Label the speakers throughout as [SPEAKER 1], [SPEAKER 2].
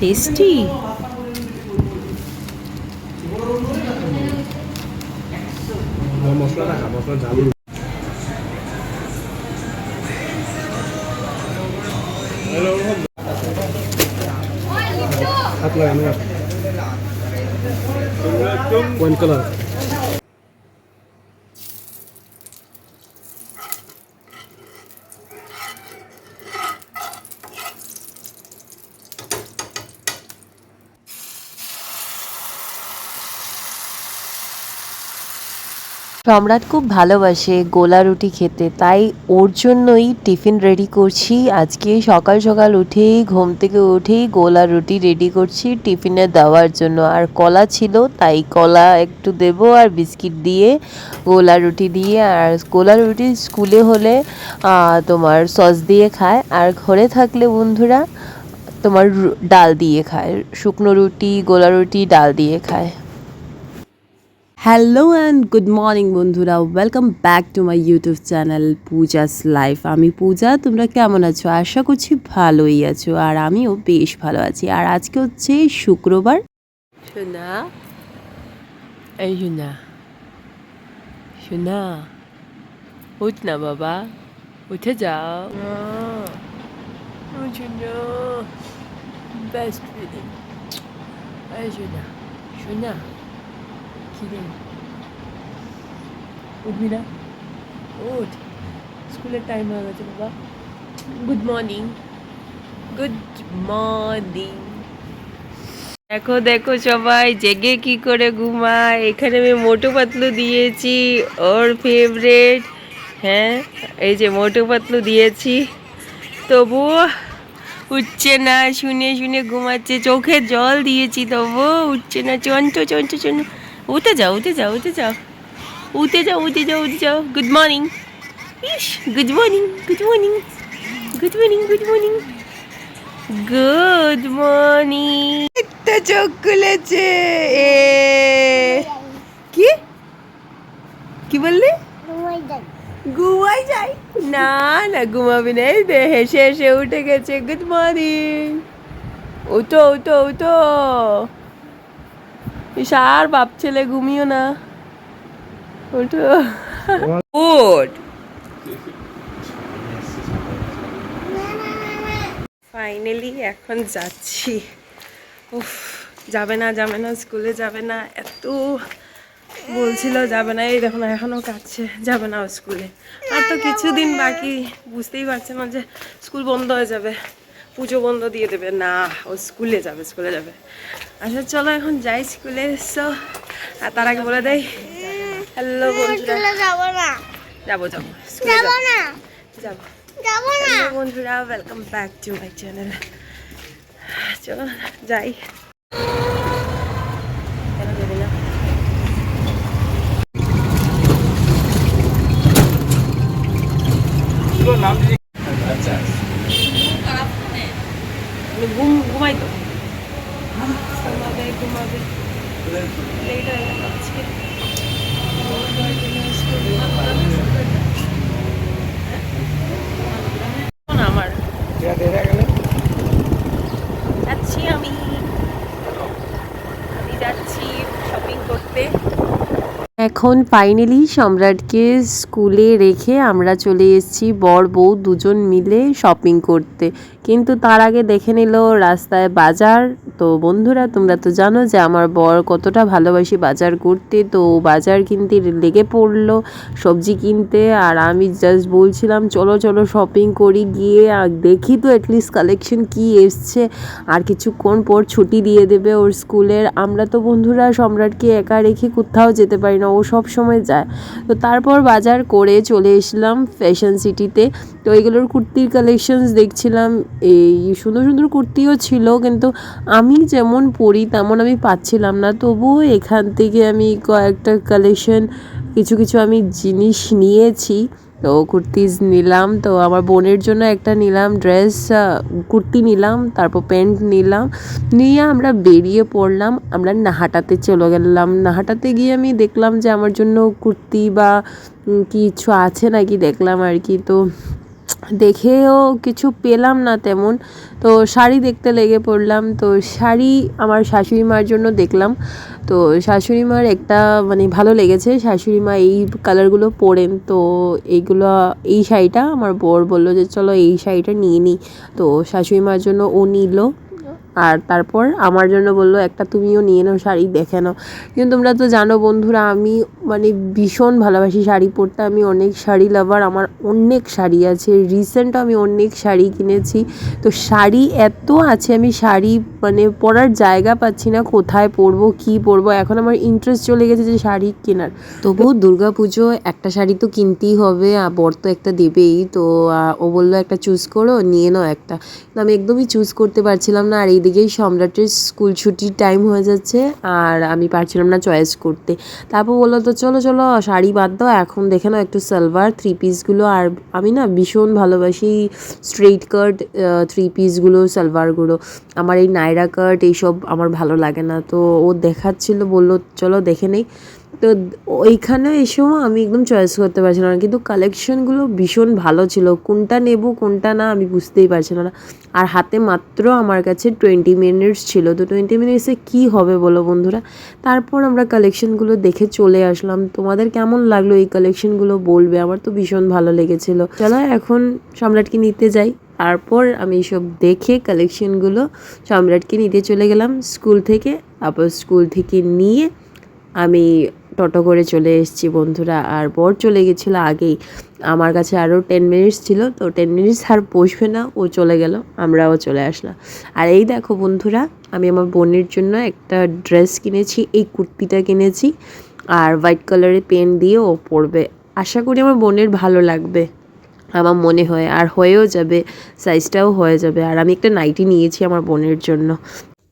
[SPEAKER 1] Tasty
[SPEAKER 2] মশলাটা খা মশলা ঝাল হাত লাগানো কালার
[SPEAKER 1] সম্রাট খুব ভালোবাসে গোলা রুটি খেতে, তাই ওর জন্যই টিফিন রেডি করছি। আজকে সকাল সকাল উঠেই, ঘুম থেকে উঠেই গোলা রুটি রেডি করছি টিফিনে দেওয়ার জন্য। আর কলা ছিল, তাই কলা একটু দেব আর বিস্কিট দিয়ে গোলা রুটি দিয়ে। আর গোলা রুটি স্কুলে হলে তোমার সস দিয়ে খায়। আর ঘরে থাকলে বন্ধুরা তোমার ডাল দিয়ে খায়। শুকনো রুটি, গোলা রুটি, ডাল দিয়ে খায়। হ্যালো অ্যান্ড গুড মর্নিং বন্ধুরা। Welcome back to my YouTube channel Puja's life আমি পূজা তোমরা কেমন আছো? আশা করছি ভালোই আছো আর আমিও বেশ ভালো আছি। আর আজকে হচ্ছে শুক্রবার। সোনা এই সোনা সোনা উঠ না বাবা উঠে যাও। বেস্ট ফিলিং এই সোনা সোনা খিদে। উঠ। স্কুলের টাইম হয়ে গেছে বাবা। গুড মর্নিং গুড মর্নিং দেখো দেখো সবাই, জেগে কি করে ঘুমায়? এখানে আমি মোটু পাতলু দিয়েছি, ওর ফেভারেট হ্যাঁ এই যে মোটু পাতলু দিয়েছি। তবুও উঠছে না, শুনে শুনে ঘুমাচ্ছে। চোখে জল দিয়েছি তবুও উঠছে না। চঞ্চ চঞ্চ চঞ্চ। উঠে যাও উঠে যাও উঠে যাও। উঠে যাও উঠে যাও উঠে যাও। গুড মর্নিং ইস good morning good morning good morning good morning good morning একটা চোখ খুলেছে। এ। কি? কি বললি? ঘুমাই যাই। না না, ঘুমাবি না। এই দে হেসে হেসে উঠে গেছে। গুড মর্নিং উঠো উঠো উঠো ইস, আর বাপ ছেলে ঘুমিও না। উঠ ফাইনালি এখন যাচ্ছি। উফ যাবে না যাবে না স্কুলে যাবে না এত বলছিল যাবে না। এই দেখো না এখনও কাটছে যাবে না স্কুলে। আর তো কিছুদিন বাকি বুঝতেই পারছে না যে স্কুল বন্ধ হয়ে যাবে। পুজো বন্ধ দিয়ে দেবে। না ও স্কুলে যাবে স্কুলে যাবে। আচ্ছা চলো এখন যাই স্কুলে। এসো আর তার আগে বলে দেয় হ্যালো বন্ধুরা।
[SPEAKER 3] যাব না।
[SPEAKER 1] যাব যাব
[SPEAKER 3] যাব
[SPEAKER 1] যাব।
[SPEAKER 3] না।
[SPEAKER 1] যাব।
[SPEAKER 3] যাব না।
[SPEAKER 1] বন্ধুরা welcome back to my channel চলো যাই কেন যাবে না আমি ঘুম ঘুমাই তো ঘুমাবে ঘুমাবে লেট হয়ে গেল আজকে শোন আমার যাচ্ছি আমি আমি যাচ্ছি শপিং করতে এখন ফাইনালি সম্রাটকে স্কুলে রেখে আমরা চলে এসেছি, বর, বউ দুজন মিলে শপিং করতে। কিন্তু তার আগে দেখে নিল রাস্তায় বাজার। তো বন্ধুরা, তোমরা তো জানো যে আমার বর কতটা ভালোবাসি বাজার করতে। তো বাজার কিনতে লেগে পড়ল সবজি কিনতে আর আমি জাস্ট বলছিলাম, চলো চলো শপিং করি। গিয়ে আর দেখি তো অ্যাটলিস্ট কালেকশন কি এসছে। আর কিছুক্ষণ পর ছুটি দিয়ে দেবে ওর স্কুলের। আমরা তো বন্ধুরা, সম্রাটকে একা রেখে কোথাও যেতে পারি না। ও সব সময় যায়। তো তারপর বাজার করে চলে এসলাম ফ্যাশন সিটিতে তো এগুলোর কুর্তির কালেকশনস দেখছিলাম। এই সুন্দর সুন্দর কুর্তিও ছিল, কিন্তু আমি যেমন পরি তেমন আমি পাচ্ছিলাম না। তবুও এখান থেকে আমি কয়েকটা কালেকশন কিছু কিছু আমি জিনিস নিয়েছি। তো কুর্তিজ নিলাম। তো আমার বোনের জন্য একটা নিলাম ড্রেস কুর্তি নিলাম, তারপর প্যান্ট নিলাম। নিয়ে আমরা বেরিয়ে পড়লাম। আমরা নাহাটাতে চলে গেলাম। নাহাটাতে গিয়ে আমি দেখলাম যে আমার জন্য কুর্তি বা কিছু আছে নাকি দেখলাম আর কি। তো দেখেও কিছু পেলাম না তেমন। তো শাড়ি দেখতে লেগে পড়লাম। তো শাড়ি আমার শাশুড়ি মার জন্য দেখলাম। তো শাশুড়ি মার একটা মানে ভালো লেগেছে। শাশুড়ি মা এই কালারগুলো পরেন। তো এইগুলো, এই শাড়িটা আমার বর বলল যে, চলো এই শাড়িটা নিয়ে নিই তো শাশুড়ি মার জন্য ও নিল। আর তারপর আমার জন্য বলল, একটা তুমিও নিয়ে নাও শাড়ি, দেখে নাও। কিন্তু তোমরা তো জানো বন্ধুরা, আমি মানে ভীষণ ভালোবাসি শাড়ি পরতে। আমি অনেক শাড়ি লাভার আমার অনেক শাড়ি আছে। রিসেন্ট আমি অনেক শাড়ি কিনেছি। তো শাড়ি এত আছে, আমি শাড়ি মানে পরার জায়গা পাচ্ছি না, কোথায় পরবো, কি পরবো। এখন আমার ইন্টারেস্ট চলে গেছে যে শাড়ি কেনার। দুর্গা পুজো একটা শাড়ি তো কিনতেই হবে আর বর তো একটা দেবেই। তো ও বলল, একটা চুজ করো, নিয়ে নাও একটা। আমি একদমই চুজ করতে পারছিলাম না, আর এইদিকেই সম্রাটের স্কুল ছুটির টাইম হয়ে যাচ্ছে, আর আমি পারছিলাম না চয়েস করতে। তারপর বলল তো, চলো চলো, শাড়ি বাদ দাও, এখন দেখে নাও একটু সালোয়ার থ্রি পিসগুলো আর আমি না ভীষণ ভালোবাসি স্ট্রেইট কাট থ্রি পিসগুলো সালোয়ারগুলো আমার এই নাইরা কাট এইসব আমার ভালো লাগে না। তো ও দেখাচ্ছিল, বলল, চলো, দেখে নেই। তো ওইখানে এসেও আমি একদম চয়েস করতে পারছিলাম না। কিন্তু কালেকশনগুলো ভীষণ ভালো ছিল। কোনটা নেব, কোনটা না, আমি বুঝতেই পারছিলাম না। আর হাতে মাত্র আমার কাছে টোয়েন্টি মিনিটস ছিল। তো টোয়েন্টি মিনিটসে কী হবে বলো বন্ধুরা? তারপর আমরা কালেকশনগুলো দেখে চলে আসলাম। তোমাদের কেমন লাগল এই কালেকশনগুলো বলবে? আমার তো ভীষণ ভালো লেগেছিলো। চলো এখন সম্রাটকে নিতে যাই। তারপর আমি সব দেখে কালেকশনগুলো সম্রাটকে নিতে চলে গেলাম। স্কুল থেকে তারপর স্কুল থেকে নিয়ে আমি টোটো করে চলে এসেছি বন্ধুরা। আর বর চলে গেছিল আগেই। আমার কাছে আরও টেন মিনিটস ছিল, তো টেন মিনিটস আর বসবে না, ও চলে গেল, আমরাও চলে আসলাম। আর এই দেখো বন্ধুরা, আমি আমার বোনের জন্য একটা ড্রেস কিনেছি, এই কুর্তিটা কিনেছি, আর হোয়াইট কালারের পেন দিয়ে ও পরবে। আশা করি আমার বোনের ভালো লাগবে, আমার মনে হয়, আর হয়েও যাবে সাইজটাও হয়ে যাবে। আর আমি একটা নাইটি নিয়েছি আমার বোনের জন্য।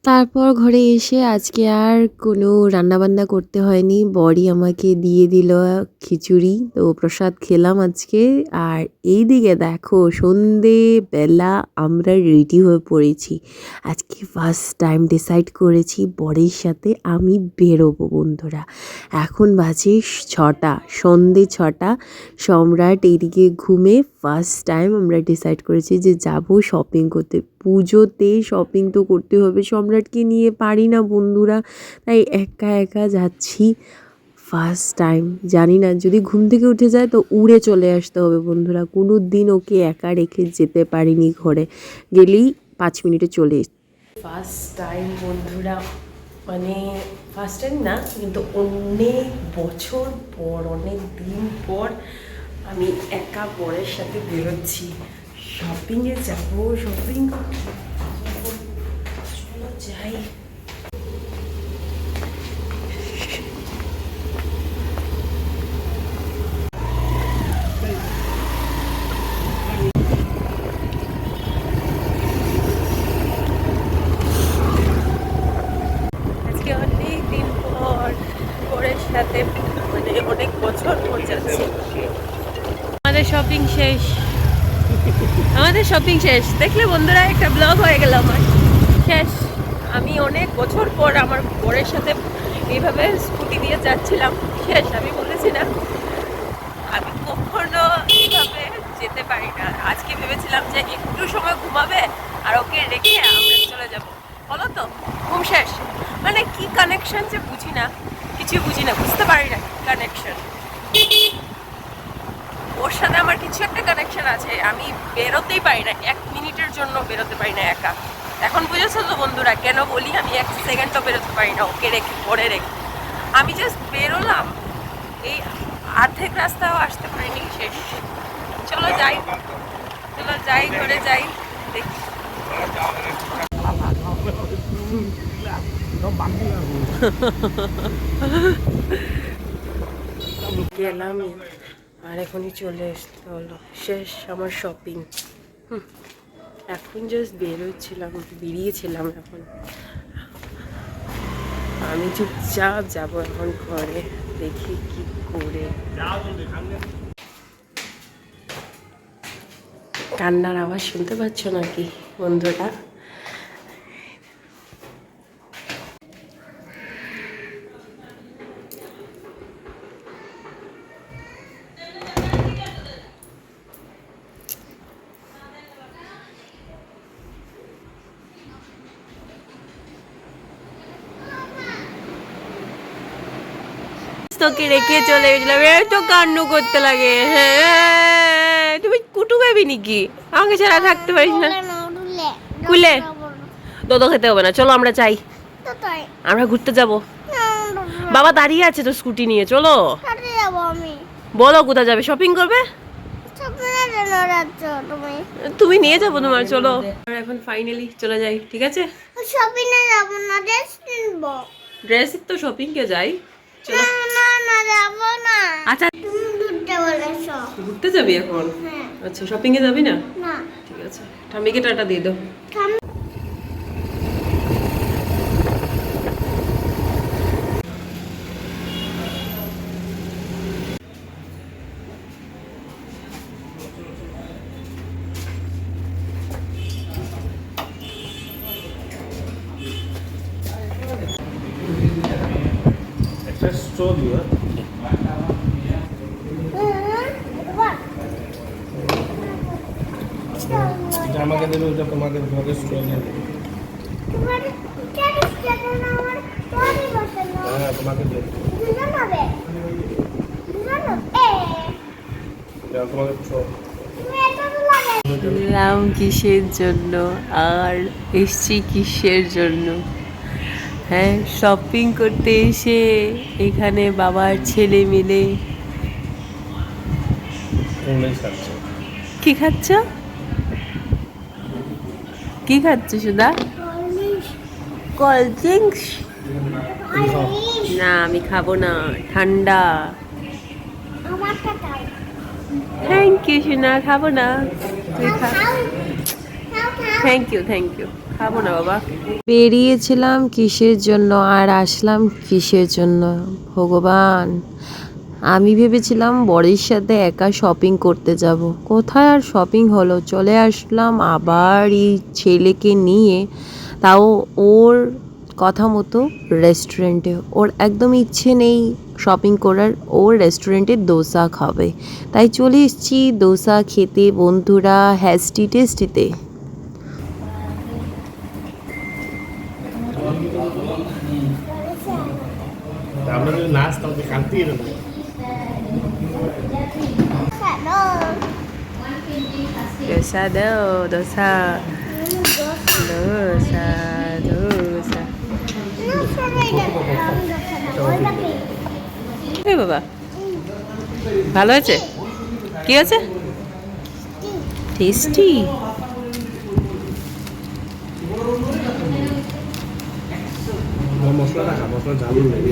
[SPEAKER 1] তারপর ঘরে এসে আজকে আর কোনো রান্নাবান্না করতে হয়নি। বড়ি আমাকে দিয়ে দিল খিচুড়ি। তো প্রসাদ খেলাম আজকে। আর এই দিকে দেখো, সন্ধেবেলা আমরা রেডি হয়ে পড়েছি। আজকে ফার্স্ট টাইম ডিসাইড করেছি বরের সাথে আমি বেরোবো বন্ধুরা। এখন বাজে ছটা, সন্ধে ছটা। সম্রাট এইদিকে ঘুমে ফার্স্ট টাইম আমরা ডিসাইড করেছি যে যাব শপিং করতে। পুজোতে শপিং তো করতে হবে। সম্রাটকে নিয়ে পারি না বন্ধুরা, তাই একা একা যাচ্ছি ফার্স্ট টাইম জানি না, যদি ঘুম থেকে উঠে যায় তো উড়ে চলে আসতে হবে বন্ধুরা। কোনো দিন ওকে একা রেখে যেতে পারিনি ঘরে। গেলেই পাঁচ মিনিটে চলে ফার্স্ট টাইম বন্ধুরা মানে ফার্স্ট টাইম না, কিন্তু অনেক বছর পর, অনেক দিন পর আমি একা বরের সাথে বেরোচ্ছি। শপিংয়ে যাব শপিং চলো যাই আজকে অনেক দিন পর বরের সাথে মানে অনেক বছর পর যাচ্ছি আমাদের শপিং শেষ আমাদের শপিং শেষ। দেখলে বন্ধুরা, একটা ব্লগ হয়ে গেল আমার। শেষ। আমি অনেক বছর পর আমার বরের সাথে এইভাবে স্কুটি দিয়ে যাচ্ছিলাম। শেষ, আমি বলেছি না। আমি কখনো এইভাবে যেতে পারি না। আজকে ভেবেছিলাম যে একটু সময় ঘুমাবে আর ওকে রেখে আমরা চলে যাব। বলো তো, ঘুম শেষ। মানে কি কানেকশন যে বুঝি না কিছু বুঝি না, বুঝতে পারি না কানেকশন ওর সাথে আমার কিছু একটা কানেকশন আছে। আমি বেরোতেই পারি না, এক মিনিটের জন্য বেরোতে পারি না একা। এখন বুঝেছ তো বন্ধুরা, কেন বলি? আমি এক সেকেন্ডও বেরোতে পারি না, ওকে রেখে, পরে রেখে। আমি জাস্ট বেরোলাম, এই অর্ধেক রাস্তাও আসতে পারিনি শেষ চলো যাই চলো যাই, ঘরে যাই, দেখি। গেলাম। আর এখনই চলে আসতে হলো শেষ আমার শপিং এখন জাস্ট বেরোচ্ছিলাম, বেরিয়েছিলাম এখন। আমি চুপচাপ যাব এখন ঘরে, দেখি কি করে। কান্নার আওয়াজ শুনতে পাচ্ছ নাকি বন্ধুরা? তোকে রেখে চলে গেছিলাম। এত কান্নু করতে লাগে। হ্যাঁ তুমি কুটু বেবি নাকি? আমাকে ছাড়া থাকতে পারিস না। কুলে? দোদো খেতে হবে না। চলো আমরা চাই আমরা ঘুরতে যাব। বাবা দাঁড়িয়ে আছে তো স্কুটি নিয়ে চলো। বলো কোথায় যাবে? শপিং করবে?
[SPEAKER 3] তুমি।
[SPEAKER 1] নিয়ে যাব তোমার চলো। এখন ফাইনালি চলে যাই ঠিক আছে?
[SPEAKER 3] শপিংয়ে যাব না ড্রেস কিনবো।
[SPEAKER 1] ড্রেস তো শপিং কে যাই। আচ্ছা।
[SPEAKER 3] ঘুরতে
[SPEAKER 1] যাবি এখন?
[SPEAKER 3] হ্যাঁ।
[SPEAKER 1] আচ্ছা শপিং এ যাবি না?
[SPEAKER 3] না।
[SPEAKER 1] ঠিক আছে। ঠাম্মিকে টাটা দিয়ে দাও
[SPEAKER 3] থাম-
[SPEAKER 2] একটা স্ট্র দিও হ্যাঁ? জামাকে দেবে ওটা তোমাকে তোমাকে স্ট্র দিয়ে দেবে
[SPEAKER 3] তোমার কেন সেটা না আমার তোরই বসানো
[SPEAKER 2] হ্যাঁ তোমাকে দিয়ে দেবে
[SPEAKER 3] দুজন হবে দুজন হবে এ
[SPEAKER 2] এটা তোমাকে স্ট্র
[SPEAKER 3] তুমি এটা তো লাগাই
[SPEAKER 1] এলাম কিসের জন্য? আর এসছি কিসের জন্য? হ্যাঁ শপিং করতে এসে এখানে বাবার ছেলে মিলে কি খাচ্ছ? কি খাচ্ছ সুদা কোল্ড ড্রিঙ্কস না আমি খাব না ঠান্ডা। থ্যাংক ইউ সোনা খাব না। তুই খা। থ্যাংক ইউ থ্যাংক ইউ খাব না বাবা। বেরিয়েছিলাম কিসের জন্য আর আসলাম কিসের জন্য? ভগবান। আমি ভেবেছিলাম বরের সাথে একা শপিং করতে যাব। কোথায় আর শপিং হলো? চলে আসলাম আবার এই ছেলেকে নিয়ে। তাও ওর কথা মতো রেস্টুরেন্টে ওর একদম ইচ্ছে নেই শপিং করার। ও রেস্টুরেন্টে দোসা খাবে। তাই চলে এসেছি দোসা খেতে। বন্ধুরা হ্যাস্টি টেস্টিতে
[SPEAKER 2] এরকম
[SPEAKER 3] hello
[SPEAKER 1] Do, dosa, dosa, dosa. এ বাবা ভালো আছে? কি আছে? টেস্টি
[SPEAKER 2] মশলাটা খা মশলা ঝাল নেই